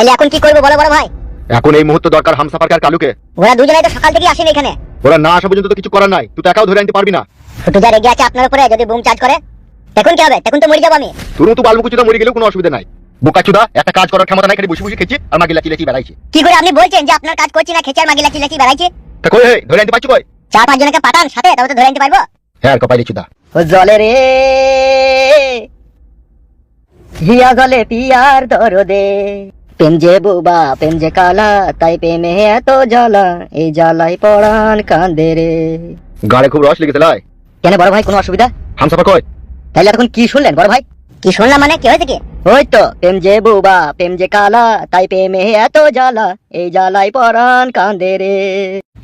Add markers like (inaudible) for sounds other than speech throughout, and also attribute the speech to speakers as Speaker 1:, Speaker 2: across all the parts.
Speaker 1: তাহলে এখন কি করব বলো বড় ভাই?
Speaker 2: এখন এই মুহূর্তে দরকার হামসাফারকে আর কালুকে।
Speaker 1: ওরা দুজনেই তো সকাল থেকে আসেনি এখানে।
Speaker 2: ওরা না আসা পর্যন্ত তো কিছু করার নাই। তুই তো একাও ধরে আনতে পারবি না।
Speaker 1: ফুটু যা রেগে আছে আপনার উপরে যদি বুম চার্জ করে। তখন কি হবে? তখন তো মরে যাব আমি।
Speaker 2: তোর তো বালমুকুচুদা মরে গেলেও কোনো অসুবিধা নাই। বোকাচুদা একটা কাজ করার ক্ষমতা নাই খালি বসে বসে খেয়েছি আর মাগি লাচি লাচি বেড়াইছি।
Speaker 1: কি করে আপনি বলছেন যে আপনার কাজ করছি না খেচার মাগি লাচি লাচি বেড়াইছি?
Speaker 2: তা কই হে ধরে আনতে পারছ কই?
Speaker 1: চার পাঁচ জনকে পাঠান সাথে তবে তো ধরে আনতে পারব।
Speaker 2: হ্যাঁ কপাইলে চুদা।
Speaker 3: ও জলে রে হিয়া জলে পিয়ার দরদে। প্রেম যে বুবা প্রেম যে কালা তাই প্রেমে এত জ্বালা এই জ্বালাই পড়ান কান্দে রে।
Speaker 2: গাড়ে খুব রস লেগেছে লাই।
Speaker 3: কেন বড় ভাই কোনো অসুবিধা?
Speaker 2: হামসাফার কই
Speaker 3: তাইলে এখন কি শুনলেন বড় ভাই?
Speaker 1: কি শুনলাম মানে? কি হয়েছে কি?
Speaker 3: ওই তো প্রেম যে বুবা প্রেম যে কালা তাই প্রেমে এত জ্বালা এই জ্বালাই পড়ান কান্দে রে।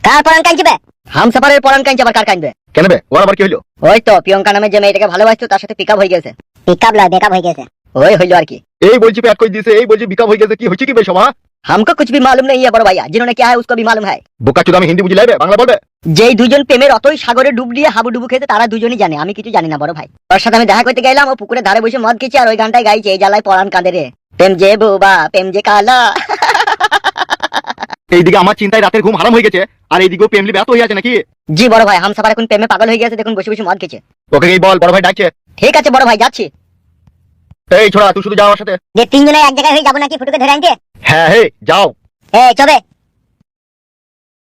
Speaker 1: কার কাঁদবে
Speaker 3: হামসাফারের পড়ান কাঁদছে আবার কার কান্দবে
Speaker 2: কেন বে? ওর আবার কি হলো
Speaker 3: ওই তো প্রিয়ঙ্কা নামে যে মেয়েটাকে ভালোবাসতো তার সাথে পিক হয়ে গেছে।
Speaker 1: পিক আপ লয় বেকআপ হয়ে গেছে।
Speaker 3: ওই হইল আর কি।
Speaker 2: এই বলছি প্যাক করে দিয়েছে এই বলছি বিকাপ হয়ে গেছে কি হচ্ছে কি বে সবা
Speaker 3: हमको कुछ भी मालूम नहीं है बड़ भैया जिन्होंने क्या है उसको भी मालूम है
Speaker 2: বোকাচুদা আমি হিন্দি বুঝি লাইবে বাংলা বলবে
Speaker 3: যেই দুজন প্রেমের অতই সাগরে ডুব দিয়ে হাবুডুবু খেতে তারা দুজনই জানে আমি কিছু জানি না বড় ভাই ওর সাথে আমি দেখা করতে গেলাম ও পুকুরে ধারে বসে মদ খেয়েছি আর ওই গানটাই গাইছে এই জ্বালায় পরান কাঁদে রে প্রেম যে বুবা প্রেম যে কালা (laughs)
Speaker 2: এইদিকে আমার চিন্তায় রাতের ঘুম হারাম হয়ে গেছে আর এইদিকেও প্রেমলি ব্যস্ত হয়ে আছে নাকি
Speaker 3: জি বড় ভাই হামসাফার এখন প্রেমে পাগল হয়ে গেছে দেখুন বসে বসে মদ খেয়েছে
Speaker 2: ওকে এই বল বড় ভাই ডাকছে
Speaker 3: ঠিক আছে বড় ভাই যাচ্ছি
Speaker 2: এই ছোড়া তুই শুধু যাও আমার সাথে
Speaker 1: যে তিনজনে এক জায়গায় হয়ে যাব নাকি ফুটুকে ধরে আনতে
Speaker 2: হ্যাঁ হে যাও
Speaker 1: এ চবে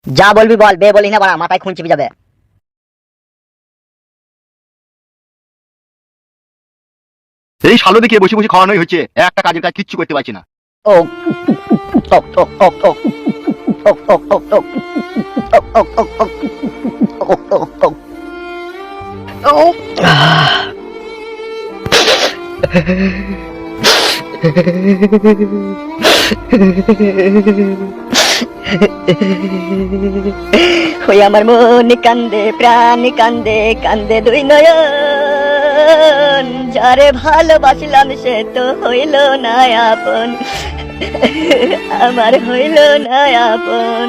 Speaker 3: যা বলবি বল বে বলি না বাড়া মাথায় খুন চিপে যাবে
Speaker 2: এই শালো দেখিয়ে বসে বসে খাওয়ানোই হচ্ছে একটা কাজের কাজ কিচ্ছু করতে পারছি না
Speaker 3: ও ওক, ওক। ওক, ওক, ওক, ওক। ওক, ওক, ওক, ওক। ওক, ওক, ওক। ওই আমার মন কান্দে, প্রাণ কান্দে কান্দে দুই নয়ন। যারে ভালোবাসলাম সে তো হইল না আপন। আমার হইল না আপন।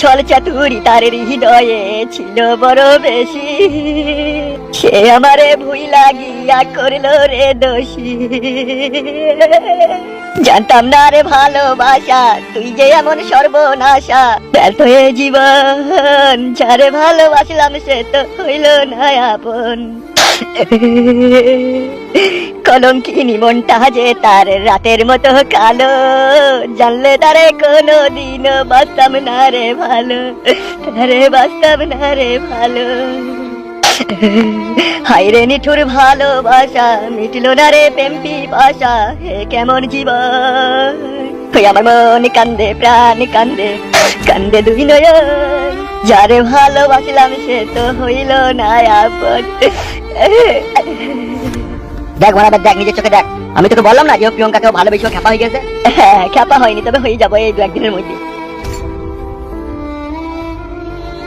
Speaker 3: ছল চাতুরি, তার হৃদয়ে ছিল বড় বেশি। সে আমারে ভুই লাগিয়া করিল রে দোষী। জানতাম না রে ভালোবাসা, তুই যে এমন সর্বনাশা। ব্যর্থ হয়ে জীবন, যারে ভালোবাসলাম সে তো হইল না আপন। (laughs) কলঙ্কিনী মনটা যে তার রাতের মতো কালো, জানলে তারে কোনো দিন বাঁচতাম না রে ভালো, তারে বাঁচতাম না রে ভালো। হাইরে নিঠুর ভালোবাসা, মিটল না রে প্রেমপি বাসা, হে কেমন জীবন। আমার মন কান্দে, প্রাণ কান্দে কান্দে দুই নয়ন। যারে ভালোবাসলাম সে তো হইল না আপন। দেখ বরাবর দেখ নিজের চোখে দেখ। আমি তোকে বললাম না যে প্রিয়ঙ্কাকেও ভালোবেসে খ্যাপা হয়ে গেছে? হ্যাঁ খ্যাপা হয়নি তবে হয়ে যাব এই দু একদিনের মধ্যে।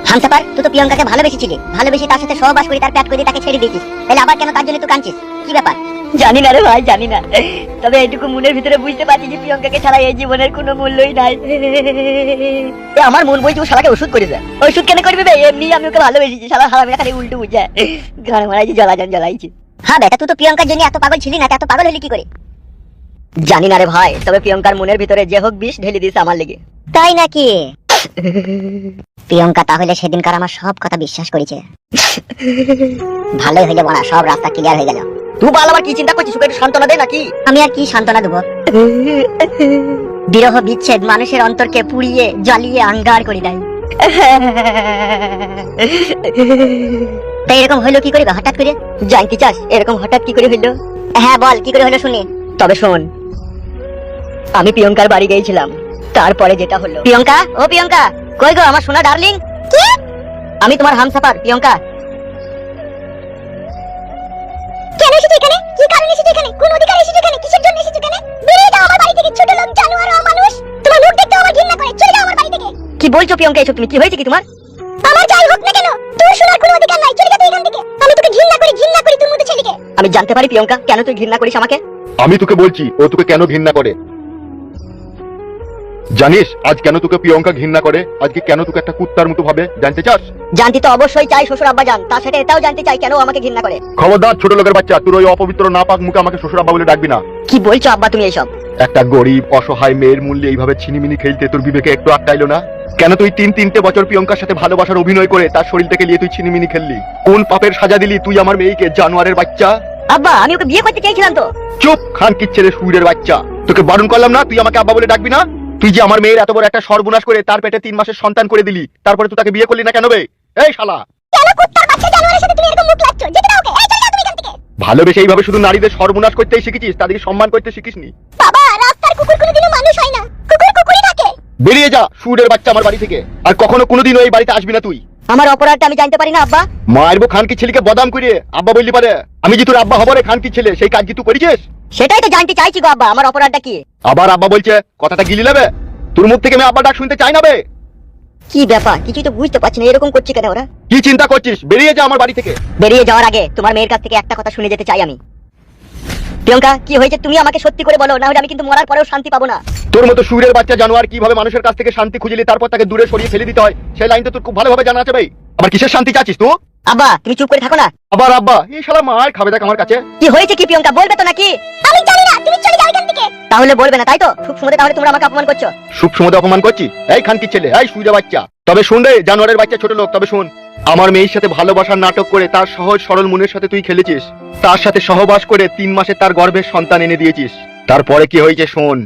Speaker 1: হামসাপার তুই তো প্রিয়ঙ্কাকে ভালোবেসেছিলি। ভালোবেসে তার সাথে সহবাস করে তার প্যাট করে তাকে ছেড়ে দিয়েছিস। তাহলে আবার কেন তার জন্য তুই কাঁদছিস? কি ব্যাপার?
Speaker 3: জানি না রে ভাই, জানি না। তবে এইটুকু মনের ভিতরে বুঝতে পারছি যে প্রিয়ঙ্কাকে ছাড়া এই জীবনের কোনো মূল্যই নাই। আমার মন বলছে ও শালাকে ওষুধ করেছে। ওষুধ কেন করবি বে? এমনি আমি ওকে ভালোবেসেছি, শালা হারামে খালি উল্টো বুঝে। গান মারাইছি জ্বালাজান জ্বালাইছি।
Speaker 1: হ্যাঁ বেটা তুই তো প্রিয়ঙ্কার জন্য এত পাগল ছিলি না এত পাগল হলি কি করে?
Speaker 3: জানি না রে ভাই, তবে প্রিয়ঙ্কার মনের ভিতরে যে হোক বিষ ঢেলে দিয়েছে আমার লেগে।
Speaker 1: তাই নাকি? প্রিয়ঙ্কা তাহলে সেদিনকার আমার সব কথা বিশ্বাস করেছে। ভালোই হইলে বলা সব রাস্তা ক্লিয়ার হয়ে গেল।
Speaker 3: তুই আবার কি চিন্তা করছিস? ওকে একটু সান্ত্বনা দে নাকি?
Speaker 1: আমি আর কি সান্ত্বনা দেবো? বিরহ বিচ্ছেদ মানুষের অন্তরকে পুড়িয়ে জ্বালিয়ে আঙ্গার করে দেয়। তাই এরকম হইল কি করে হঠাৎ করে?
Speaker 3: জানতে চাস এরকম হঠাৎ কি করে হইল?
Speaker 1: হ্যাঁ বল কি করে হলো শুনি।
Speaker 3: তবে শোন আমি প্রিয়ঙ্কার বাড়ি গিয়েছিলাম। তারপরে যেটা হলো।
Speaker 1: প্রিয়ঙ্কা? ও প্রিয়ঙ্কা কই গো আমার সোনা ডার্লিং?
Speaker 3: আমি তোমার হামসাফার প্রিয়ঙ্কা।
Speaker 1: এসেছ এখানে? কি কারণে এসেছ এখানে? কোন অধিকার এসেছ এখানে? কিসের জন্য এসেছ এখানে? বেরিয়ে যাও আমার বাড়ি থেকে ছোট লোক জানোয়ার অমানুষ তোমার মুখ দেখতে আমার ঘৃণা করে। চলে যাও আমার বাড়ি থেকে।
Speaker 3: কি বলছো প্রিয়ঙ্কা এসব তুমি? কি হয়েছে কি তোমার?
Speaker 1: আমার যাই হোক না কেন তোর শোনার কোনো অধিকার নাই। চলে যা তুই এখান থেকে। আমি তোকে ঘৃণা করি ঘৃণা করি তোর মতো ছেলেকে।
Speaker 3: আমি জানতে পারি প্রিয়ঙ্কা কেন তুই ঘৃণা করিস আমাকে?
Speaker 2: আমি তোকে বলছি ও তোকে কেন ঘৃণা করে? জানিস আজ কেন তোকে প্রিয়ঙ্কা ঘৃণা করে? আজকে কেন তোকে একটা কুত্তার মতো ভাবে জানতে চাস?
Speaker 3: জানতে তো অবশ্যই চাই শ্বশুর আব্বা জান তার সাথে এটাও জানতে চাই কেন আমাকে ঘৃণা করে।
Speaker 2: খবরদার ছোট লোকের বাচ্চা তোর ওই অপবিত্র না পাক মুখে আমাকে শ্বশুর আব্বা বলে ডাকবি না।
Speaker 3: কি বলছো আব্বা তুমি এইসব
Speaker 2: একটা গরিব অসহায় মেয়ের মূল্যে এইভাবে ছিনিমিনি খেলতে তোর বিবেকে একটু আটকাইলো না? কেন তুই তিন তিনটে বছর প্রিয়ঙ্কার সাথে ভালোবাসার অভিনয় করে তার শরীর থেকে নিয়ে তুই ছিনিমিনি খেললি? কোন পাপের সাজা দিলি তুই আমার মেয়েকে জানোয়ারের বাচ্চা?
Speaker 3: আব্বা আমি ওকে বিয়ে করতে চেয়েছিলাম তো।
Speaker 2: চুপ খান কি ছেলে সুইরের বাচ্চা। তোকে বারণ করলাম না তুই আমাকে আব্বা বলে ডাকবি না? তুই যে আমার মেয়ের এত বড় একটা সর্বনাশ করে তার পেটে তিন মাসের সন্তান করে দিলি তারপরে তুই তাকে বিয়ে করলি না কেন বে? এই শালা! ভালোবেসে এইভাবে শুধু নারীদের সর্বনাশ করতেই শিখেছিস তাদেরকে সম্মান করতে শিখিসনি।
Speaker 1: বাবা রাস্তার কুকুর কোনোদিনও মানুষ হয় না কুকুর কুকুরই থাকে।
Speaker 2: বেরিয়ে যা সুরের বাচ্চা আমার বাড়ি থেকে। আর কখনো কোনোদিনও এই বাড়িতে আসবি না তুই।
Speaker 3: আমার অপরাধটা আমি জানতে পারি না আব্বা।
Speaker 2: মারবো খানকি ছেলেকে বদাম করে আব্বা বললি পারে আমি যে তোর আব্বা হব রে খানকি ছেলে সেই কাজ কি তুই করেছিস?
Speaker 3: সেটাই তো জানতে চাইছি গো আব্বা আমার অপরাধটা কি?
Speaker 2: আবার আব্বা বলছে কথাটা গিলি নেবে? তোর মুখ থেকে আমি আব্বা ডাক শুনতে চাই না বে।
Speaker 3: কি ব্যাপার? কিছুই তো বুঝতে পারছি না এরকম করছি কেন ওরা?
Speaker 2: কি চিন্তা করছিস? বেরিয়ে যা আমার বাড়ি থেকে।
Speaker 3: বেরিয়ে যাওয়ার আগে তোমার মেয়ের কাছ থেকে একটা কথা শুনে যেতে চাই আমি। প্রিয়ঙ্কা কি হয়েছে তুমি আমাকে সত্যি করে বলো না হলে আমি কিন্তু মরার পরেও শান্তি পাবো না।
Speaker 2: তোর মতো সুরের বাচ্চা জানোয়ার কীভাবে মানুষের কাছ থেকে শান্তি খুঁজলি তারপর তাকে দূরে সরিয়ে ফেলে দিতে হয়? সেই লাইন তো তোর খুব ভালোভাবে জানা আছে ভাই। আবার কিসের শান্তি চাচ্ছিস তুই?
Speaker 3: আব্বা তুমি চুপ করে থাকো না।
Speaker 2: আবার আব্বা এই শালা মার খাবে দেখ আমার কাছে।
Speaker 3: কি হয়েছে কি প্রিয়ঙ্কা বলবে তো নাকি?
Speaker 1: আমি জানি না তুমি চলে যাও এখান থেকে।
Speaker 3: তাহলে বলবে না তাই তো? খুব সুন্দর তাহলে তোমরা আমাকে অপমান করছ।
Speaker 2: সুখ সমুদে অপমান করছি? এই খানকি ছেলে এই সুইরে বাচ্চা। তবে শুন রে জানোয়ারের বাচ্চা ছোট লোক তবে শুন। আমার মেয়ের সাথে ভালোবাসার নাটক করে তার সহজ সরল মনের সাথে তুই খেলেছিস। তার সাথে সহবাস করে তিন মাসে তার গর্ভের সন্তান এনে দিয়েছিস। তারপরে কি হয়েছে শোন।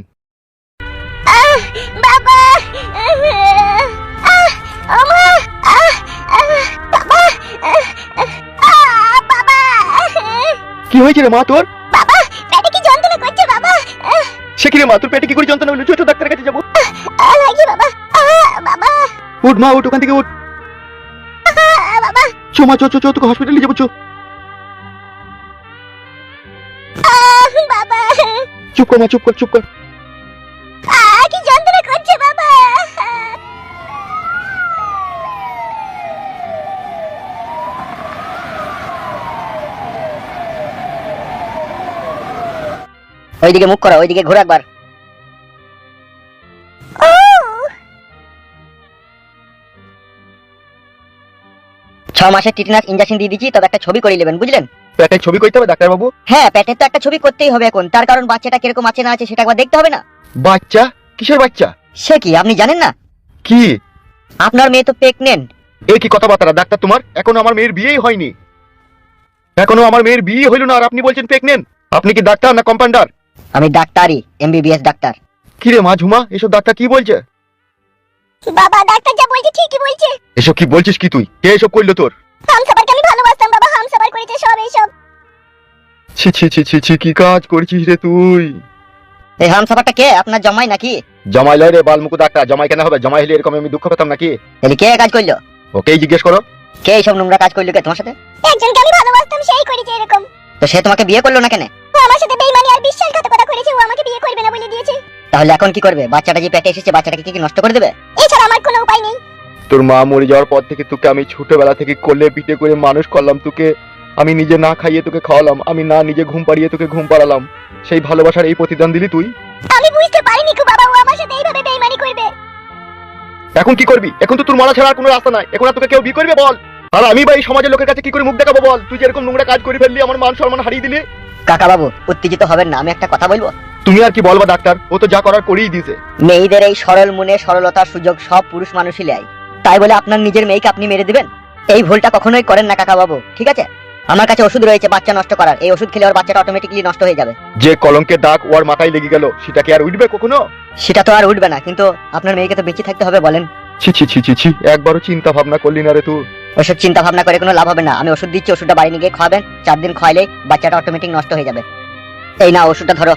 Speaker 2: কি হয়েছে রে মা তোর?
Speaker 1: বাবা পেটে কি যন্ত্রণা করছে বাবা?
Speaker 2: সে কি রে মা তোর পেটে কি করে যন্ত্রণা হলো? ছোট ডাক্তারের কাছে যাব।
Speaker 1: লাগি বাবা। বাবা।
Speaker 2: উঠ মা উঠ ওখান থেকে উঠ।
Speaker 1: বাবা।
Speaker 2: চো মা চো চো চো তোকে হসপিটালে যাব চো।
Speaker 1: বাবা।
Speaker 2: চুপ কর মা চুপ কর চুপ কর।
Speaker 1: কি যন্ত্রণা করছে বাবা
Speaker 3: ওইদিকে মুখ করো ওইদিকে ঘুরে একবার। ছ মাসের টিটনাস ইঞ্জেকশন দিয়ে দিচ্ছি তবে একটা ছবি করে নেবেন বুঝলেন?
Speaker 2: পেটে ছবি করতে হবে ডাক্তার বাবু
Speaker 3: হ্যাঁ পেটের তো একটা ছবি করতেই হবে এখন। তার কারণ বাচ্চাটা কীরকম আছে না আছে সেটা একবার দেখতে হবে না।
Speaker 2: বাচ্চা? কিসের বাচ্চা?
Speaker 3: সে কি আপনি জানেন না?
Speaker 2: কি?
Speaker 3: আপনার মেয়ে তো প্রেগনেন্ট
Speaker 2: এ কি কথাবার্তা ডাক্তার তোমার? এখনও আমার মেয়ের বিয়েই হয়নি। এখনও আমার মেয়ের বিয়ে হইল না আর আপনি বলছেন প্রেগনেন্ট আপনি কি ডাক্তার না কম্পাউন্ডার
Speaker 3: আমি ডাক্তারই এমবিবিএস ডাক্তার।
Speaker 2: কি রে মা ঝুমা এসব ডাক্তার কি বলছে?
Speaker 1: বাবা ডাক্তার যা বলছে ঠিকই বলছে।
Speaker 2: এসব কি বলছিস কি তুই? কে এসব করল তোর?
Speaker 1: হামসাবারকে আমি ভালোবাসতাম বাবা হামসাবার করেছে সব এইসব
Speaker 2: ছি ছি ছি ছি ছি কি কাজ করেছিস রে তুই?
Speaker 3: এই হামসাফারটা কে? আপনার জমাই নাকি?
Speaker 2: জামাই লয় রে বালমুকু ডাক্তার জামাই কেন হবে? জামাই হলে এরকম আমি দুঃখ পেতাম নাকি?
Speaker 3: তাহলে কে কাজ করল?
Speaker 2: ওকেই জিজ্ঞেস করো।
Speaker 3: কে এইসব নোংরা কাজ করল কে তোমার সাথে?
Speaker 1: একজনকে আমি ভালোবাসতাম সেই করেছে এরকম।
Speaker 3: তো সে তোমাকে বিয়ে করল না কেন?
Speaker 1: ও আমার সাথে বেইমানি আর বিশ্বাসঘাতকতা করেছে ও আমাকে বিয়ে করবে না বলে দিয়েছে।
Speaker 3: তাহলে এখন কি করবে? বাচ্চাটা যে পেটে এসেছে বাচ্চাটাকে কি কি নষ্ট করে দেবে?
Speaker 1: এছাড়া আমার কোনো উপায় নেই।
Speaker 2: তোর মা মরে যাওয়ার পর থেকে তোকে আমি ছোটবেলা থেকে কোলে পিঠে করে মানুষ করলাম তোকে আমি নিজে না খাইয়ে তোকে খাওয়ালাম আমি না নিজে ঘুম পাড়িয়ে তোকে ঘুম পাড়ালাম। সেই ভালোবাসার এই প্রতিদান দিলি তুই?
Speaker 1: আমি বুঝতে পারিনি কো বাবা ও আমার সাথে এইভাবে বেইমানি করবে।
Speaker 2: এখন কি করবি? এখন তো তোর মারা ছাড়া আর কোনো রাস্তা নাই। এখন আর তোকে কেউ বিয়ে করবে বল? আর আমি বা এই সমাজের লোকের কাছে কি করে মুখ দেখাবো বল? তুই যেরকম নোংরা কাজ করে ফেললি আমার মান সম্মান হারিয়ে দিলি।
Speaker 3: কাকা বাবু উত্তেজিত হবেন না আমি একটা কথা বলব।
Speaker 2: তুমি আর কি বলবা ডাক্তার? ও তো যা করার করেই দিয়েছে।
Speaker 3: মেয়েদের এই সরল মনে সরলতার সুযোগ সব পুরুষ মানুষই নেয়। তাই বলে আপনার নিজের মেয়েকে আপনি মেরে দিবেন? এই ভুলটা কখনোই করেন না কাকা বাবু ঠিক আছে? আমার কাছে ওষুধ রয়েছে বাচ্চা নষ্ট করার। এই ওষুধ খেলে ওর বাচ্চাটা অটোমেটিকলি নষ্ট হয়ে যাবে।
Speaker 2: যে কলঙ্কের দাগ ওর মাথায় লেগে গেল সেটা কি আর উঠবে কখনো?
Speaker 3: সেটা তো আর উঠবে না কিন্তু আপনার মেয়েকে তো বেঁচে থাকতে হবে বলেন।
Speaker 2: ছি ছি ছি ছি ছি একবারও চিন্তা ভাবনা করলি না রে তুই।
Speaker 3: ওষুধ চিন্তা ভাবনা করে কোনো লাভ হবে না। আমি ওষুধ দিচ্ছি ওষুধটা বাড়ি নিয়ে গিয়ে খাওয়াবেন। চার দিন খাওয়াইলে বাচ্চাটা অটোমেটিক নষ্ট হয়ে যাবে। এই না ওষুধটা ধরো।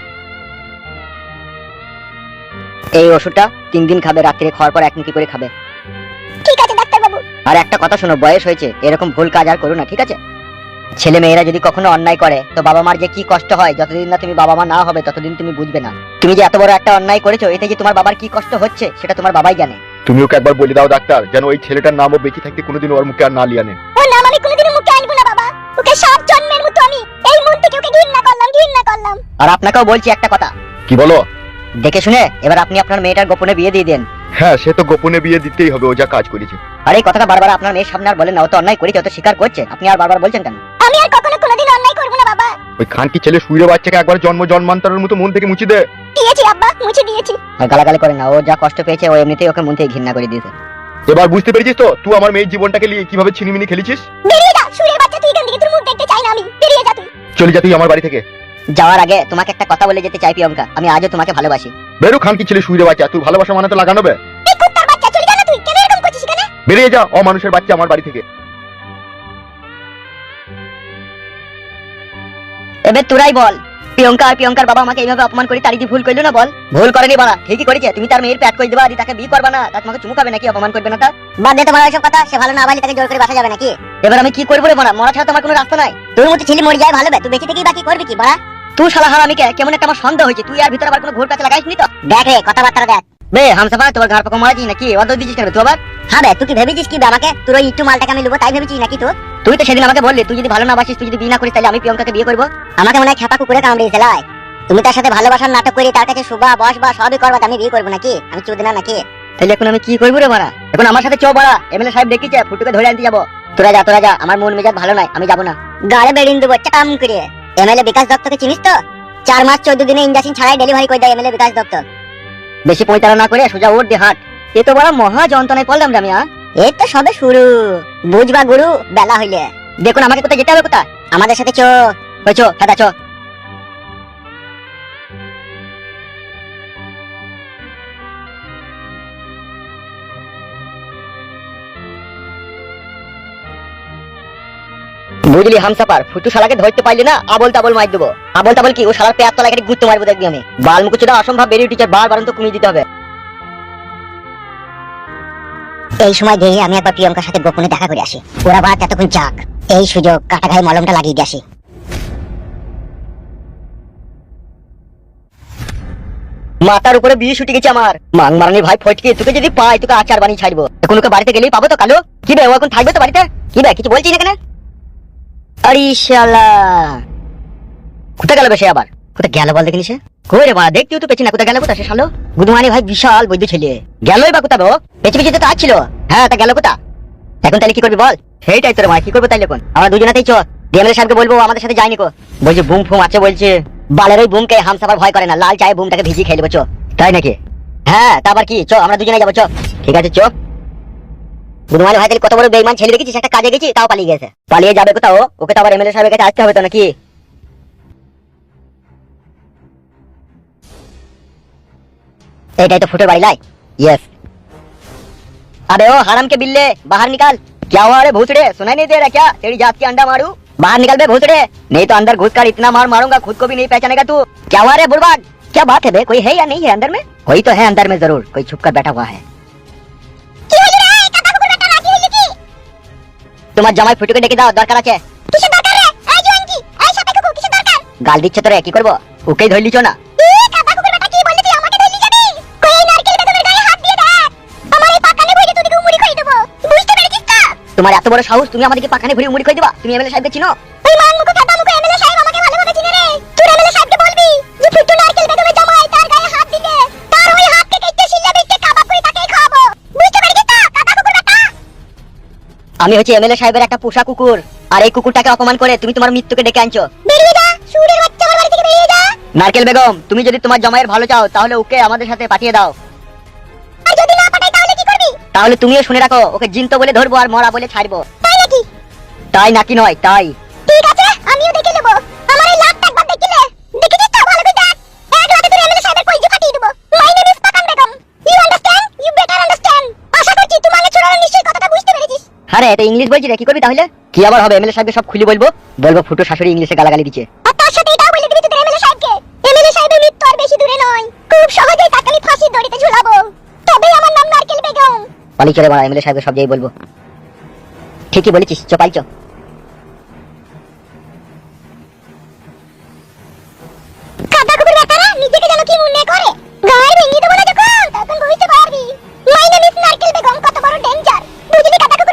Speaker 3: এই ওষুধটা তিন দিন খাবে রাত্রে খাওয়ার পর এক মুঠি করে খাবে।
Speaker 1: ঠিক আছে ডাক্তার বাবু
Speaker 3: আর একটা কথা শোনো বয়স হয়েছে এরকম ভুল কাজ আর করো না ঠিক আছে? ছেলে মেয়েরা যদি কখনো অন্যায় করে তো বাবা মার যে কি কষ্ট হয় যতদিন না তুমি বাবা মা না হবে ততদিন তুমি বুঝবে না। তুমি যে এত বড় একটা অন্যায় করেছ এতে যে তোমার বাবার কি কষ্ট হচ্ছে সেটা তোমার বাবাই জানে।
Speaker 2: তুমি ওকে একবার বলে দাও ডাক্তার যেন ওই ছেলেটার নামও বেঁচে থাকতে কোনোদিন ওর মুখে আর না লিয়ানে
Speaker 1: ওর নাম আমি কোনোদিনও মুখে আনব না বাবা। ওকে সাত জন্মের মতো আমি। এই মন থেকে ওকে ঘৃণা করলাম ঘৃণা করলাম।
Speaker 3: আর আপনাকেও বলছি একটা কথা।
Speaker 2: কি বলো?
Speaker 3: দেখে শুনে এবার আপনি আপনার মেয়েটার গোপনে বিয়ে দিয়ে দেন।
Speaker 2: হ্যাঁ সে তো গোপনে বিয়ে দিতেই হবে ও যা কাজ করেছে।
Speaker 3: আর এই কথাটা বারবার আপনার মেয়ের সামনে আর বলেন না ও তো অন্যায় করেছে ও তো স্বীকার করছে। আপনি আর বারবার বলছেন কেন?
Speaker 1: আমি আর কখনো কোনোদিন অন্যায় করব না বাবা
Speaker 2: ওই খানকি ছেলে শুয়ে বাচ্চাকে একবার জন্ম জন্মান্তরের মতো মন থেকে মুছে দে।
Speaker 1: দিয়েছি আব্বা মুছে দিয়েছি।
Speaker 3: আর গালাগালি করেন না ও যা কষ্ট পেয়েছে ও এমনিতেই ওকে মন থেকে ঘৃণা করে দিয়েছে।
Speaker 2: এবার বুঝতে পেরেছিস তো তুই আমার মেয়ের জীবনটাকে নিয়ে কীভাবে ছিনিমিনি খেলেছিস?
Speaker 1: বেরিয়ে যা সুরের বাচ্চা তুই এখান থেকে তোর মুখ দেখতে চাই না আমি। বেরিয়ে যা তুই।
Speaker 2: চলে যা তুই আমার বাড়ি থেকে।
Speaker 3: যাওয়ার আগে তোমাকে একটা কথা বলে যেতে চাই প্রিয়ঙ্কা আমি আজও তোমাকে ভালোবাসি।
Speaker 2: বেরো খানকি ছেলে শুয়ে বাচ্চা তুই ভালোবাসা মানে তো লাগানো বে।
Speaker 1: এই কুত্তার বাচ্চা চলে যা না তুই। কেন এরকম করছিস এখানে?
Speaker 2: বেরিয়ে যা অমানুষের বাচ্চা আমার বাড়ি থেকে।
Speaker 3: এবার তোরাই বল। প্রিয়ঙ্কা আর প্রিয়ঙ্কার বাবা আমাকে এইভাবে অপমান করে তারিখে ভুল করল না বল? ভুল করেনি বাড়া ঠিকই করেছে। তুমি তার মেয়ের প্যাট করে দেবা আর তাকে বিয়ে করবা না। তা তোমাকে চুমু খাবে নাকি অপমান করবে না তা
Speaker 1: বাদ দে তোমার ওইসব কথা সে ভালো না ভালো তাকে জোর করে বাসা যাবে নাকি?
Speaker 3: এবার আমি কি করব রে মারা মরা ছাড়া তোমার কোনো রাস্তা নাই।
Speaker 1: তোর মতো ছেলে মরে যায় ভালো বে তুই বেঁচে থেকেই বাকি করবি কি বাড়া?
Speaker 3: তুই শালা হারামিকে কেমন একটা আমার সন্দেহ হয়েছে। তুই আর ভিতরে আবার কোনো ঘোর কাছে লাগাইস নি তো?
Speaker 1: দেখ রে কথাবার্তা দেখ।
Speaker 3: বে হামসাফা তোর ঘর পাকা মারাছি নাকি? অর্ধ দিছিস কেন তুই আবার?
Speaker 1: হ্যাঁ বে তুই কি ভেবেছিস কি বে আমাকে? তোর ওই একটু মালটাকে আমি নেব তাই ভেবেছিস নাকি তো
Speaker 3: তুই তো সেদিন আমাকে বললি তুই যদি ভালো না বাসিস তুই যদি বিয়ে না করিস তাহলে আমি প্রিয়ঙ্কাকে বিয়ে করব।
Speaker 1: আমাকে মনে হয় খেপা কুকুরে কামড়িয়েছে লাই তুমি তার সাথে ভালোবাসার নাটক করে তার কাছে শুভা বস বা সবই করবা আমি বিয়ে করব নাকি? আমি চুদ না নাকি?
Speaker 3: তাহলে এখন আমি কি করব রে মারা? এখন আমার সাথে চো বাড়া এমএলএ সাহেব ডেকেছে ফুটুকে ধরে আনতে যাব। তোরা যা তোরা যা আমার মন মেজাজ ভালো নাই আমি যাব না।
Speaker 1: গাড়ে বেরিয়ে দেবো চাম করে। এমএলএ বিকাশ দত্তকে চিনিস তো? চার মাস চোদ্দ দিনে ইঞ্জেকশন ছাড়াই ডেলিভারি করে দেয় এমএলএ বিকাশ দত্ত।
Speaker 3: বেশি পঁয়তারা না করে সোজা ওর দিয়ে হাট এ তো বড় মহা যন্ত্রণায় পড়লাম রে আমি
Speaker 1: এই তো সবে শুরু। বুঝবা গুরু, বেলা হইলে।
Speaker 3: দেখুন আমাকে কোথায় যেতে হবে কোথায়?
Speaker 1: আমাদের সাথে চো।
Speaker 3: ওই চো চো। বুঝলি হামসাপার ফুটু শালাকে ধরতে পারলি না আবল তাবল মার দেবো। আবল তাবল কি? ও শালার পেয়ার তলা এখানে গুত্ত মারবো দেখবি আমি। বাল মুকুচুদা অসম্ভব বেরিয়ে টিচার বার বারন্ত কমিয়ে দিতে হবে।
Speaker 1: এই সময় গিয়ে আমি একবার প্রিয়ঙ্কার সাথে গোপনে দেখা করে আসি। ওরা বাদ এতক্ষণ যাক। এই সুযোগ কাটা ঘায়ে মলমটা লাগিয়ে দিয়ে আসি।
Speaker 3: মাথার উপরে বিয়ে ছুটে গেছে আমার। মাং মারানি ভাই ফটকে তোকে যদি পাই তোকে আচার বানিয়ে ছাড়বো। এখন ওকে বাড়িতে গেলেই পাবো তো, কালো? কি বে, ও এখন থাকবে তো বাড়িতে? কি বে, কিছু বলছিস না কেন আরে কোথায় গেল সে আবার? কোথায় গেল বল দেখিনি সে? হ্যাঁ ভয় করে না। লাল চায়ে বুমটাকে ভিজিয়ে খেয়ে চ। তাই নাকি? হ্যাঁ তা আবার কি? চ, আমরা দুজনে যাব, চ। ঠিক আছে, চ। বুধমালি ভাই কত বড় বেইমান ছেলে দেখেছিস? একটা কাজে গেছি, তাও পালিয়ে গেছে। পালিয়ে যাবে কোথাও? ওকে তো আবার এমএলএ সাহেবের কাছে আসতে হবে তো নাকি? এটাই তো ফুটের বাড়ি লাই यस अबे ओ हराम के बिल्ले बाहर निकाल क्या हुआ रे भूसड़े सुनाई नहीं दे रहा क्या तेरी जात की अंडा मारू बाहर निकल बे भूसड़े नहीं तो अंदर घुस कर इतना मार मारूंगा खुद को भी नहीं पहचानेगा तू क्या हुआ रे बुड़बाग क्या बात है बे कोई है या नहीं है अंदर में कोई तो है अंदर में जरूर कोई छुप कर बैठा हुआ है
Speaker 1: কি হইলো রে কাকা কুকুর বেটা না কি হইলো কি
Speaker 3: তোমার জামাই ফুটুকে ডেকে দাও দরকার আছে
Speaker 1: কিসের দরকার রে এই জোয়ান কি এই সাপে কুকুর কিসের দরকার
Speaker 3: গাল দিচ্ছে তোরে কি করবো ওকেই ধরে লিচো না তোমার এত বড় সাহস তুমি আমাদেরকে পাখানে ঘুরে মুড়ি করে দিবা? তুমি এমএলএ সাহেবকে চিনো?
Speaker 1: ওই মান মুখো ফাটা মুখো এমএলএ সাহেব আমাকে ভালোভাবে চিনে রে। তুই এমএলএ সাহেবকে বলবি যে ফুটু নারকেল বেগমের জামাই তার গায়ে হাত দিলে তার ওই হাতকে কেটে শিল্লা বিচকে কাবাব করে তাকে খাওয়াবো। বুঝতে পেরেছিস তো? কাকা কুকুর বেটা?
Speaker 3: আমি হচ্ছে এমএলএ সাহেবের একটা পোষা কুকুর আর এই কুকুরটাকে অপমান করে তুমি তোমার মৃত্যুকে ডেকে আনছো।
Speaker 1: বেরিয়ে যা সুরের বাচ্চা আমার বাড়ি থেকে বেরিয়ে যা।
Speaker 3: নারকেল বেগম তুমি যদি তোমার জামাইয়ের ভালো চাও তাহলে ওকে আমাদের সাথে পাঠিয়ে দাও।
Speaker 1: তাহলে
Speaker 3: তুমিও শুনে রাখো ওকে জিন্ত বলে ধরবো আর মরা বলে ছাড়বো।
Speaker 1: তাই নাকি?
Speaker 3: তাই নাকি নয় তাই।
Speaker 1: ঠিক আছে আমিও দেখে নেব। আমার এই একবার দেখিলে দেখেছিস তো ভালো করে দেখ। এক লাটে তোর এমএলএ সাহেবের কইজে ফাটিয়ে দেবো। My name is Pakan Begum. You understand you better understand আশা করছি তুই মানে ছোড়ানো নিশ্চয়ই কথাটা বুঝতে পেরেছিস।
Speaker 3: আরে এটা ইংলিশ বলছি রে কি করবি তাহলে? কি আবার হবে? এমএলএ সাহেবকে সব খুলে বলব? বলব ফুটো শাশুড়ি ইংলিশে গালাগালি দিচ্ছে।
Speaker 1: আর তার সাথে এটাও বলে দিবি তোদের এমএলএ সাহেবকে। এমএলএ সাহেবের মৃত্যু আর বেশি দূরে নয়। খুব সহজেই তাকে আমি ফাঁসির দড়িতে ঝুলাবো। তবেই আমার নাম নারকেল বেগম।
Speaker 3: পালি চলে বাড়া এমএলএ সাহেবকে সব যাই বলব। ঠিকই বলেছিস চ।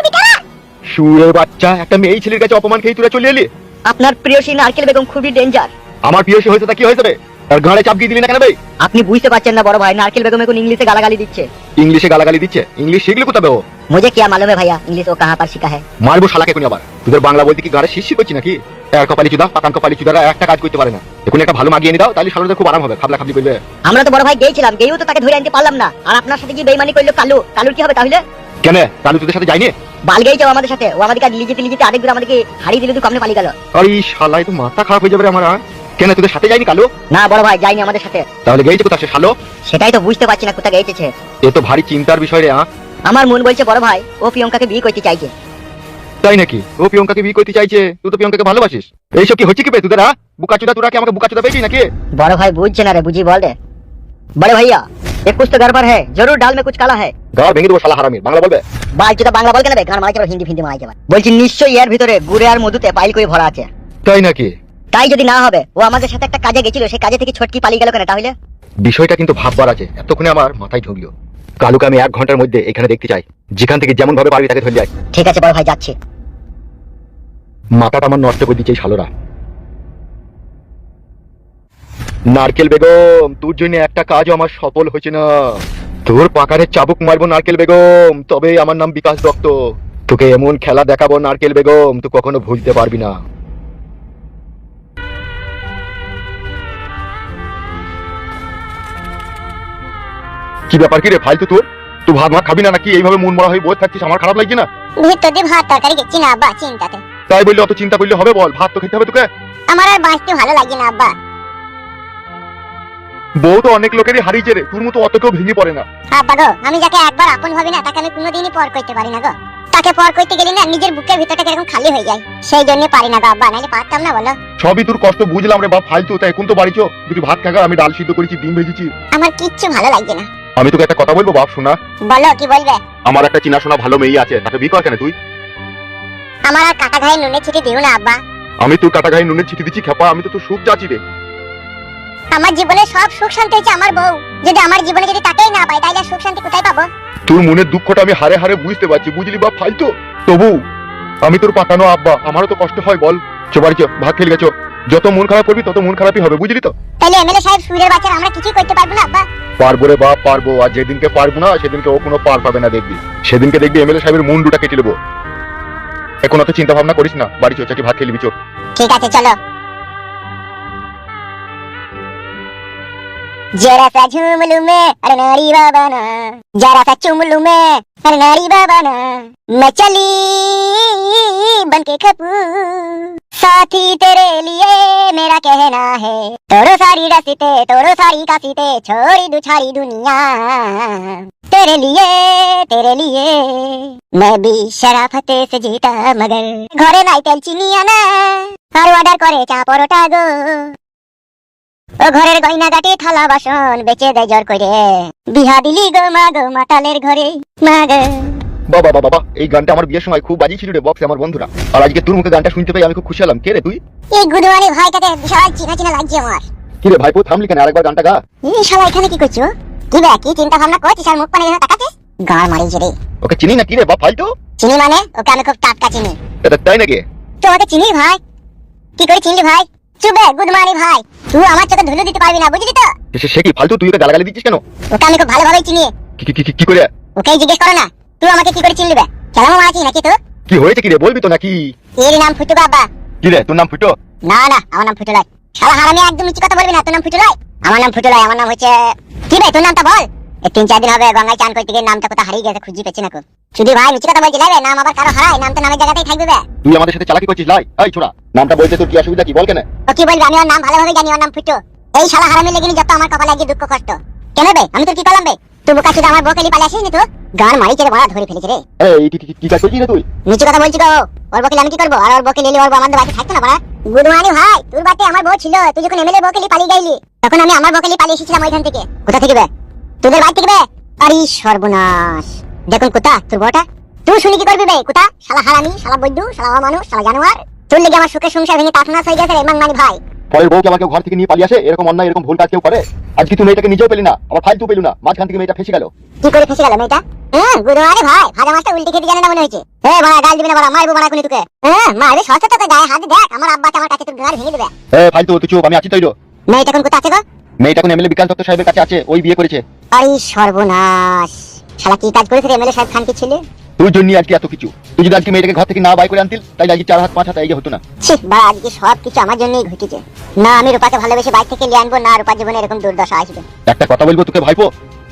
Speaker 1: বেটারা?
Speaker 2: শুয়ের বাচ্চা একটা মেয়ে ছেলের কাছে অপমান খেয়ে তোরা চলে এলি।
Speaker 3: আপনার প্রিয়সী নারকেল বেগম খুবই ডেঞ্জার
Speaker 2: আমার পিওসি হয়েছে তা কি হয়েছে রে? তার গাঁড়ে চাপ দিয়ে দিলি না কেন বে?
Speaker 3: আপনি বুঝতে পারছেন না বড় ভাই নারকেল বেগম এখন ইংলিশে গালাগালি দিচ্ছে?
Speaker 2: ইংলিশে গালাগালি দিচ্ছে? ইংলিশ শিখলে কোথাবে ও
Speaker 3: মুঝে কিয়া মালুম ভাইয়া ইংলিশ ও কাহা পার শিখা হ্যাঁ
Speaker 2: মারবো শালাকে এখন আবার। তোদের বাংলা বলতে কি গাড়ে শিশি করছি নাকি? এক কপালি চুদা পাকান কপালি চুদারা একটা কাজ করতে পারে না। এখন একটা ভালো মাগিয়ে নি দাও তাহলে শালাদের খুব আরাম হবে খাবলা খাবলি করবে
Speaker 3: আমরা তো বড় ভাই গেছিলাম গেইও তো তাকে ধরে আনতে পারলাম না। আর আপনার সাথে কি বেইমানি করল কালু? কালুর কি হবে তাহলে?
Speaker 2: কেন? কালু তোদের সাথে যায়নি?
Speaker 3: বাল গেই যাও আমাদের সাথে। ও আমাদেরকে লিজিতে লিজিতে আরেকবার আমাদেরকে হারিয়ে দিলে তো কামনে পালিয়ে গেল?
Speaker 2: আরে শালাই তো মাথা খারাপ হয়ে যাবে আমার কেন তোদের সাথে যাইনি কালো?
Speaker 3: না বড় ভাই যাইনি আমাদের সাথে।
Speaker 2: তাহলে গেয়েছে কোথা সে শালো?
Speaker 3: সেটাই তো বুঝতে পারছি না কোথা গেয়েছে
Speaker 2: এ তো ভারী চিন্তার বিষয় রে
Speaker 3: আমার মন বলছে বড় ভাই ও প্রিয়ঙ্কাকে বিয়ে করতে চাইছে।
Speaker 2: তাই নাকি? ও প্রিয়ঙ্কাকে বিয়ে করতে চাইছে? তুই তো প্রিয়ঙ্কাকে ভালোবাসিস। এইসব কি হচ্ছে কি বে তোদের বুকাচুদা তোরা কি আমাকে বুকাচুদা পেয়েছিস নাকি?
Speaker 3: বড় ভাই বুঝছে না রে বুঝি বল রে বড় ভাইয়া এ কুছ তো গড়বড় হ্যায় জরুর ডাল মে কুছ কালা হ্যায়।
Speaker 2: গড় ভেঙে দেবো শালা হারামির বাংলা বলবে?
Speaker 3: ভাই তুই তো বাংলা বল কেন রে গান মারা হিন্দি ফিন্দি মারা যাবে। বলছি নিশ্চয়ই এর ভিতরে গুড়ে আর মধুতে পাইল কই ভরা আছে।
Speaker 2: তাই নাকি?
Speaker 3: তাই যদি না হবে ও আমাদের সাথে একটা কাজে গেছিল সেই কাজে থেকে ছটকি পালিয়ে গেল কেন তাহলে?
Speaker 2: বিষয়টা কিন্তু ভাববার আছে। এতক্ষণে আমার মাথায় ঢুকলো। কালুকে আমি এক ঘণ্টার মধ্যে এখানে দেখতে চাই। যেখান থেকে যেমন ভাবে পারবি তাকে ধরে যাই
Speaker 3: ঠিক আছে বড় ভাই যাচ্ছি।
Speaker 2: মাথাটা আমার নষ্ট করে দিচ্ছে শালোরা। নারকেল বেগম তোর জন্য একটা কাজও আমার সফল হয়েছে না। তোর পাকারে চাবুক মারবো নারকেল বেগম তবে আমার নাম বিকাশ দত্ত। তোকে এমন খেলা দেখাবো নারকেল বেগম তুই কখনো ভুলতে পারবি না। কি ব্যাপার কি রে ফালতু তোর? তুই ভাত ভাত খাবি না নাকি? এইভাবে মন মরা হয়ে বসে থাকছিস? আমার খারাপ লাগছে না?
Speaker 1: ভিতর দিয়ে ভাত তরকারি দেখছি না আব্বা চিন্তাতে।
Speaker 2: তাই বললে অত চিন্তা করলে হবে বল ভাত তো খেতে হবে তোকে?
Speaker 1: আমার আর বাঁচতে ভালো লাগে না আব্বা।
Speaker 2: বউ তো অনেক লোকেরই হারিয়েছে রে তোর মতো অত কেউ ভেঙে পড়ে না।
Speaker 1: আব্বা গো আমি যাকে একবার আপন ভাবি না তাকে আমি কোনোদিনই পর করতে পারি না গো। তাকে পর করতে গেলে না নিজের বুকের ভিতরটা কীরকম খালি হয়ে যায়? সেই জন্য পারি না গো আব্বা নাহলে পারতাম না বলো।
Speaker 2: সবই তোর কষ্ট বুঝলাম রে বাপ ফালতু তাই এখন তো বাড়ি চো দুটি ভাত খাগা আমি ডাল সিদ্ধ করেছি ডিম ভেজেছি।
Speaker 1: আমার কিচ্ছু ভালো লাগছে না।
Speaker 2: আমি তোকে একটা কথা বলব বাপ শোনা
Speaker 1: বলো কি বলবে?
Speaker 2: আমার একটা চিনা শোনা ভালো মেয়ে আছে তাকে বিয়ে কর কেন তুই?
Speaker 1: আমার আর কাটা ঘায়ে নুনে ছিটে দিও না আব্বা।
Speaker 2: আমি তোর কাটা গায়ে নুনের ছিটি দিচ্ছি খেপা আমি তো তোর সুখ চাচ্ছি রে।
Speaker 1: আমার জীবনে সব সুখ শান্তি হচ্ছে আমার বউ। যদি আমার জীবনে যদি তাকেই না পাই তাহলে সুখ শান্তি কোথায় পাবো?
Speaker 2: তোর মনের দুঃখটা আমি হারে হারে বুঝতে পারছি বুঝলি বাপ ফালতু? তবু আমি তোর পাকানো আব্বা আমারও তো কষ্ট হয় বল। চো বাড়ি চো ভাত খেলে গেছো। যত মন খারাপ করবি তত মন খারাপই হবে বুঝলি তো?
Speaker 1: তাহলে এমএলএ সাহেব সুরের বাচ্চারা আমরা কিছুই করতে পারবো না আব্বা
Speaker 2: পারবো রে বাপ পারবো আর যেদিনকে পারবো না সেদিনকে ও কোনো পার পাবে না দেখবি সেদিনকে দেখবি এমএলএ সাহেবের মুন্ডুটা কেটে নেবো এখন অত চিন্তা ভাবনা করিস না বাড়ি চো চাটি ভাত খেয়ে নিবি চো
Speaker 1: ঠিক আছে চলো जरा सा झूम लूं मैं अरे नारी बाबा ना जरा सा चूम लूं मैं अरे नारी बाबा ना मैं चली बन के कपूर साथी तेरे लिए मेरा कहना है तोड़ो सारी रसीते तोड़ो सारी कासीते छोड़ी दुछारी दुनिया तेरे लिए तेरे लिए मैं भी शराफते से जीता मगर ঘরে নাই তেল চিনি আনা আর অর্ডার করে চা পরোটা গো ও ঘরের গয়না গাটি থালা বাসন বেচে দেয় জোর করে বিহা দিলি গো মা গো মাতালের ঘরে মা গো
Speaker 2: বাবা বাবা বাবা এই গানটা আমার বিয়ের সময় খুব বাজিয়েছিল রে বক্সে আমার বন্ধুরা। আর আজকে তোর মুখে গানটা শুনতে পেয়ে আমি খুব খুশি হলাম। কে রে তুই?
Speaker 1: এই গুদমানি ভাইটাকে বিশাল চিনা চিনা লাগছে আমার।
Speaker 2: কি রে ভাইপো থামলি কেন? আরেকবার গানটা গা।
Speaker 1: এই শালা এখানে কি করছ? কি বে কি চিন্তা ভাবনা করছিস? আর মুখ পানে এভাবে তাকাচ্ছিস গাড় মারিছে রে।
Speaker 2: ওকে চিনি না কি রে বাপ ফালতু?
Speaker 1: চিনি মানে? ওকে আমি খুব টাটকা চিনি।
Speaker 2: এটা তাই নাকি?
Speaker 1: তো ওকে চিনি ভাই? কি করে চিনলি ভাই? চুবে গুদমানি ভাই। তুই আমার চোখে ধুলো দিতে পারবি না বুঝলি তো?
Speaker 2: সে- কি ফালতু? তুই ওকে গালাগালি দিচ্ছিস কেন?
Speaker 1: ওকে আমি খুব ভালোভাবে চিনি।
Speaker 2: কি কি- কি- কি করে?
Speaker 1: ওকেই জিজ্ঞেস করো না। তুই আমাকে কি করে চিনলি বে খেলামো মারাচ্ছিস নাকি তুই
Speaker 2: কি হয়েছে কি রে? বলবি তো নাকি?
Speaker 1: এর নাম ফুটু বাবা।
Speaker 2: কি রে? তোর নাম ফুটো?
Speaker 1: না না আমার নাম ফুটুলাই শালা হারামি একদম মিছি কথা বলবি না তোর নাম ফুটুলাই আমার নাম ফুটুলাই আমার নাম হচ্ছে কি বে তোর নামটা বল। এই তিন চার দিন হবে গঙ্গায় চান করতে গিয়ে নামটা কোথায় হারিয়ে গেছে খুঁজি পেছি না কো। শুধু ভাই মিছি কথা বলছি লাই বে, নাম আবার কারও হারায়? নাম তো নামের জায়গাতেই থাকবে বে।
Speaker 2: তুই আমাদের সাথে চালাকি করছিস লাই? এই ছোড়া নামটা বলতে তোর কি অসুবিধা কি? বল কেন।
Speaker 1: ও কি বলবি? আমি ওর নাম ভালোভাবে জানি ওর নাম ফুটু। এই শালা হারামি লেগেনি যত আমার কপালে আজকে দুঃখ কষ্ট। কেন বে? আমি তোর কি করলাম বে? তুই বোকা শুধু আমার বকেলি পালে আসিস নি তো? গান মারিছে রে বড়া ধরে ফেলেছে রে।
Speaker 2: এই কি- কি- কি কাজ করছিস রে তুই?
Speaker 1: নিচু কথা বলছি গো ওর বকিল আমি কি করব? আর ওর বকিল এলি ওর বাড়ি থাকতো না বড়া গুডমানি ভাই তোর বাড়িতে আমার বউ ছিল তুই যখন এমএলএ বকিলি পালিয়ে গেলি তখন আমি আমার বকিলি পালিয়ে এসেছিলাম ওইখান থেকে। কোথা থেকে বে? তোদের বাড়ি থেকে বে? আরে সর্বনাশ। দেখুন কোথা তোর বউটা। তুই শুনি কি করবি বে কোথা শালা হারামি শালা বৈদ্যু শালা মানুষ শালা জানোয়ার। তোর লেগে আমার সুখের সংসার ভেঙে হয়ে গেছে রে মাংমানি ভাই।
Speaker 2: পরের বউকে আমাকে ঘর থেকে নিয়ে পালিয়ে আসে এরকম অন্যায় এরকম ভুল কাজ কেউ করে? আজকে তুই মেয়েটাকে নিজেও পেলি না আমার ফালতু পেলু না মাঝখান থেকে মেয়েটা ফেসে গেল।
Speaker 1: কি করে ফেসে গেল মেয়েটা? হ্যাঁ গুডমানি ভাই ভাজা মাছটা উল্টে খেতে জানে না মনে হয়েছে। এ বাড়া গাল দিবি না বাড়া মারবো বাড়া কোনি তোকে। হ্যাঁ মারবি সস্তা তোকে গায়ে হাত দেখ আমার আব্বা আমার কাছে তোর ঘর ভেঙে দেবে।
Speaker 2: এ ফালতু তুই চুপ আমি আছি তৈরি
Speaker 1: মেয়েটা কোন কোথা আছে গো?
Speaker 2: মেয়েটা কোন এমএলএ বিকাশ দত্ত সাহেবের কাছে আছে ওই বিয়ে করেছে।
Speaker 1: আরে সর্বনাশ। শালা কি কাজ করেছে এমএলএ সাহেব খান কি ছেলে?
Speaker 2: তুই জন্য আজকে এত কিছু। তুই যদি আজকে মেয়েটাকে ঘর থেকে না বাই করে আনতিল তাই আজকে চার হাত পাঁচ হাত এই হতো না।
Speaker 1: বা আজকে সব কিছু আমার জন্যই ঘটেছে। না আমি রূপাকে ভালোবেসে বাইক থেকে নিয়ে আনব না রূপার জীবনে এরকম দুর্দশা আসবে।
Speaker 2: একটা কথা বলব তোকে ভাইপো?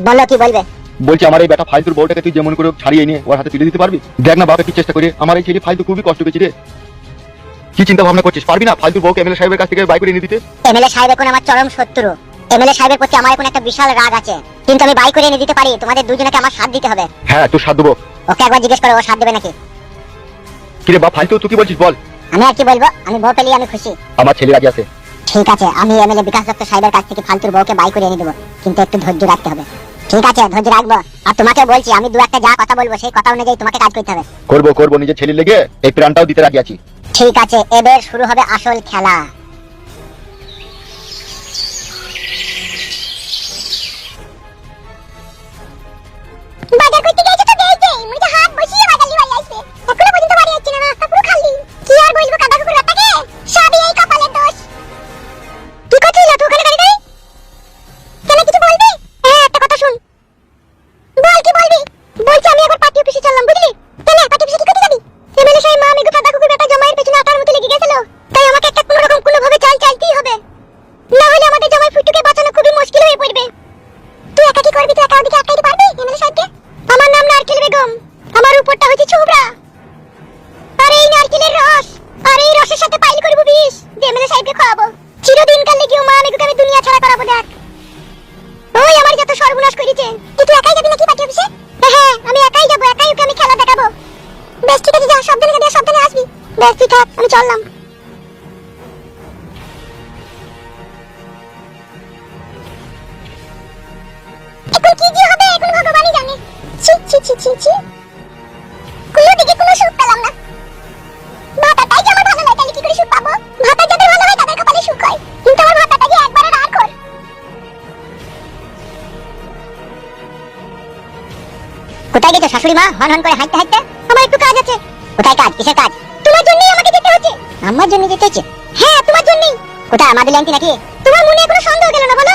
Speaker 1: বলো কি বলবে?
Speaker 2: বলছি আমার এই বেটা ফালতুর বউটাকে তুই যেমন করে ছাড়িয়ে নিয়ে ওর হাতে তুলে দিতে পারবি? দেখ না বাবা কি চেষ্টা করে। আমার এই ছেলে ফালতু খুবই কষ্ট পেয়েছি রে। কি চিন্তা ভাবনা করছিস? পারবি না ফালতুর বউকে এমএলএ সাহেবের কাছ থেকে বাই করে এনে দিতে?
Speaker 1: এমএলএ সাহেব এখন আমার চরম শত্রু। এমএলএ সাহেবের প্রতি আমার এখন একটা বিশাল রাগ আছে। কিন্তু আমি বাইক করে এনে দিতে পারি তোমাদের দুজনকে আমার সাথ দিতে হবে।
Speaker 2: হ্যাঁ তোর সাথ দেবো।
Speaker 1: ওকে একবার জিজ্ঞেস করো ও সাথ দেবে নাকি?
Speaker 2: কিরে বা ফালতু তুই কি বলছিস? বল।
Speaker 1: আমি আর কি বলব? আমি বউ পেলে আমি খুশি।
Speaker 2: আমার ছেলে রাজি আছে।
Speaker 1: ঠিক আছে আমি এমএলএ বিকাশ দত্ত সাহেবের কাছ থেকে ফালতুর বউকে বাই করে এনে দেবো। কিন্তু একটু ধৈর্য রাখতে হবে। ঠিক আছে ধৈর্য রাখব। আর তোমাকে বলছি আমি দু একটা যা কথা বলব সেই কথা অনুযায়ী তোমাকে কাজ করতে হবে।
Speaker 2: করব করব নিজের ছেলে লেগে এই প্রাণটাও দিতে রাজি আছি।
Speaker 1: ঠিক আছে এবার শুরু হবে আসল খেলা। বাজার কি যে হবে, এখন ভগবানই জানে। ছি ছি ছি ছি ছি। দিকে কোনো সুখ পেলাম না। আমার ভালো কি করে সুখ পাবো? ভালো হয়, তাদের কপালে সুখ হয়। কিন্তু আমার রাগ কর কোথায় শাশুড়ি মা? হন হন করে হাঁটতে হাঁটতে? আমার একটু কাজ আছে। কোথায় কাজ? কিসের কাজ? তোমার জন্যই আমাকে যেতে হচ্ছে। আমার জন্য যেতে হচ্ছে? হ্যাঁ তোমার জন্যই। কোথায় মাদুলি আন্টি নাকি? তোমার মনে কোনো সন্দেহ গেল না, বলো?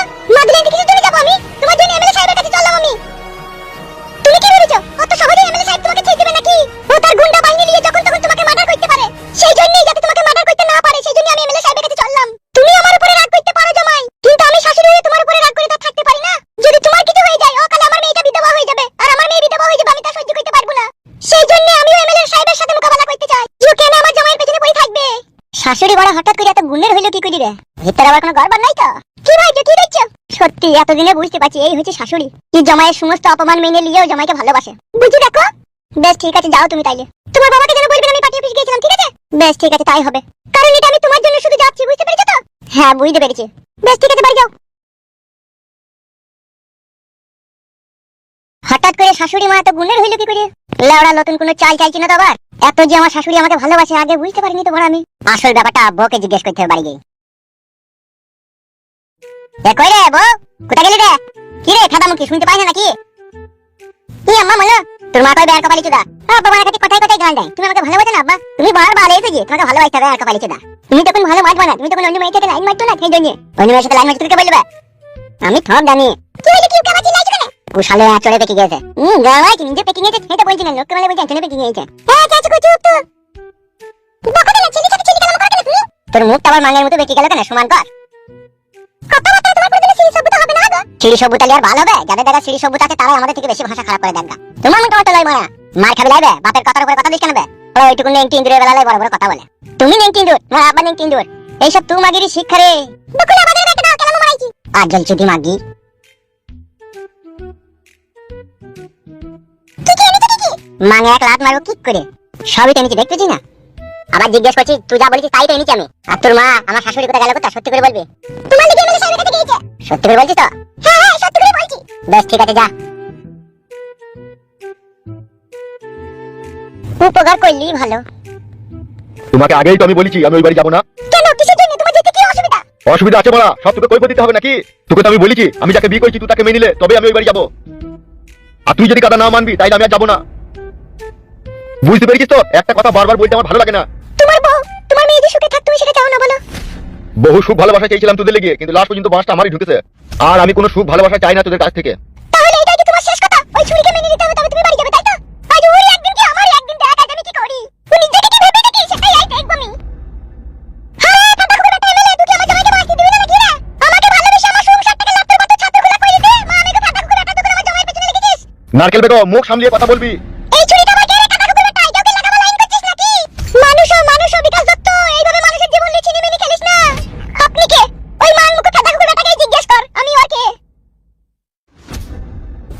Speaker 1: শাশুড়ি বড় হঠাৎ করে এত গুণের হইল কি করি রে? ভিতরে আবার কোনো গড়বড় নাই তো? কি ভাই কি দেখছ? সত্যি, এতদিনে বুঝতে পারছি এই হচ্ছে শাশুড়ি। কি জামাইয়ের সমস্ত অপমান মেনে নিয়েও জামাইকে ভালোবাসে। বুঝি দেখো? বেশ, ঠিক আছে, যাও তুমি তাইলে। তোমার বাবাকে যেন বলবেন আমি পার্টি অফিস গিয়েছিলাম, ঠিক আছে? বেশ, ঠিক আছে, তাই হবে। কারণ এটা আমি তোমার জন্য শুধু যাচ্ছি, বুঝতে পেরেছ তো? হ্যাঁ বুঝতে পেরেছি। বেশ, ঠিক আছে, বাড়ি যাও। হঠাৎ করে শাশুড়ি মা এত গুণের হইল কি করে? লেওড়া নতুন কোনো চাল চাইছি না তো আবার? এত যে আমার শাশুড়ি আমাকে ভালোবাসে, আগে বুঝতে পারিনি তো বড় আমি আসল ব্যাপারটা বউকে জিজ্ঞেস করতে হবে বাড়ি গিয়ে। এ কই রে বউ? কোথায় গেলি রে? কি রে খাদা মুখি শুনতে পাই না নাকি? কি আম্মা বলো তোর মা কই বেয়ার কপালি চুদা? আব্বা আমার কাছে কথাই কথাই গাল দেয়। তুমি আমাকে ভালোবাসো না, আব্বা? তুমি বার বার এসে যে তোমাকে ভালোবাসতে হবে আর কপালি চুদা। তুমি তখন ভালো মারবো না তুমি তখন অন্য মেয়ের সাথে লাইন মারতো না, সেই জন্য। অন্য মেয়ের সাথে লাইন মারতে তোকে বলবে? আমি সব জানি। কি হইল, কি বাজি লাইছো? কেন ও শালে পেকে গেছে হুম গাওয়াই কি নিজে পেকে গেছে সেটা বলছি না লোককে মানে বলছি চলে পেকে গেছে হ্যাঁ কাজ কো চুপ তো। বকো না ছেলে সাথে ছেলে কেন করে তুমি তোর মুখটা আমার মাঙ্গের মতো বেঁকে গেল কেন? সমান কর। কথাবার্তা তোমার কোনোদিন সিঁড়ি সভ্যতা হবে না গো। সিঁড়ি সভ্যতা আর ভালো হবে? যাদের দেখা সিঁড়ি সভ্যতা আছে তারাই আমাদের থেকে বেশি ভাষা খারাপ করে দেখা তোমার মতো মতো লয় মারা মার খাবি লাইবে? বাপের কথার উপরে কথা দিস কেন বে? ওরা ওইটুকু নেংটি ইন্দুরের বেলায় বড় বড় কথা বলে। তুমি নেংটি ইন্দুর তোমার আব্বা নেংটি ইন্দুর এইসব তুমাগিরি শিক্ষা রে। বকুল আমাদের বেটা দাও কেন মারাইছি। আর জল চুদি মাগি। মাঙে এক লাত মারবো কি করে। সবই তো এনেছি দেখতেছি না। আবার জিজ্ঞেস করছি তুই যা বলেছিস তাই তো এনেছি আমি? আর তোর মা আমার শাশুড়ি কোথায় গেল কোথায়? সত্যি করে বলবি। তোমার দিকে এমএলএ সাহেবের কাছে গিয়েছে। সত্যি করে বলছিস তো? হ্যাঁ হ্যাঁ সত্যি করে বলছি। বেশ ঠিক আছে যা। উপকার করলি ভালো।
Speaker 2: তোমাকে আগেই তো আমি বলেছি আমি ওই বাড়ি যাব না।
Speaker 1: কেন? কিসের জন্য? তোমার যেতে কি অসুবিধা?
Speaker 2: অসুবিধা আছে বলা। সব তোকে কৈফত দিতে হবে নাকি? তোকে তো আমি বলেছি আমি যাকে বিয়ে করেছি তুই তাকে মেনে নিলে তবে আমি ওই বাড়ি যাব। আর তুই যদি কথা না মানবি তাইলে আমি আর যাব না। বুঝতে পেরেছিস তো? একটা কথা বারবার বলতে আমার ভালো লাগে না।
Speaker 4: তোমার বউ তোমার মেয়ে যে সুখে থাক তুমি সেটা চাও না বলো?
Speaker 2: বহু সুখ ভালোবাসা চাইছিলাম তোদের লেগে কিন্তু লাস্ট পর্যন্ত বাসটা আমারই ঢুকেছে। আর আমি কোনো সুখ ভালোবাসা চাই না তোদের কাছ থেকে।
Speaker 4: তাহলে এটাই কি তোমার শেষ কথা? ওই ছুরিকে মেনে নিতে হবে তবে তুমি
Speaker 2: নারকেল বেগম মুখ সামলিয়ে কথা বলবি
Speaker 4: এই ছুরিটা আমার কেড়ে কাটা লাগাবো লাইন করছিস নাকি মানুষ ও মানুষ বিকাশ দত্ত এইভাবে মানুষের জীবন নিয়ে ছিনিমিনি খেলিস না আপনি কে ওই মান মুখে কাটা জিজ্ঞেস কর আমি ওর কে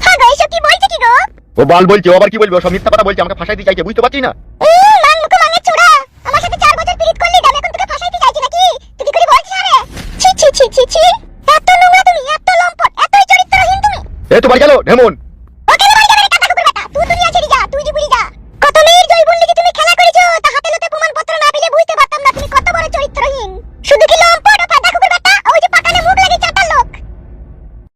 Speaker 4: হ্যাঁ গো এসব কি বলছে কি গো
Speaker 2: ও বাল বলছে ও আবার কি বলবে ও সব মিথ্যা কথা বলছে আমাকে ফাঁসাইতে চাইছে বুঝতে পারছিস না
Speaker 4: মান মুখে মাঙের চূড়া। আমার সাথে চার বছর পিরিত করলি, আমি এখন তোকে ফাঁসাইতে চাইছি নাকি? তুই কি করে বলছিস আরে? ছি, ছি, ছি, ছি, ছি। এত নোংরা তুমি, এত লম্পট, এতই চরিত্রহীন তুমি।
Speaker 2: এ তো বাড়ি গেল ঢেমন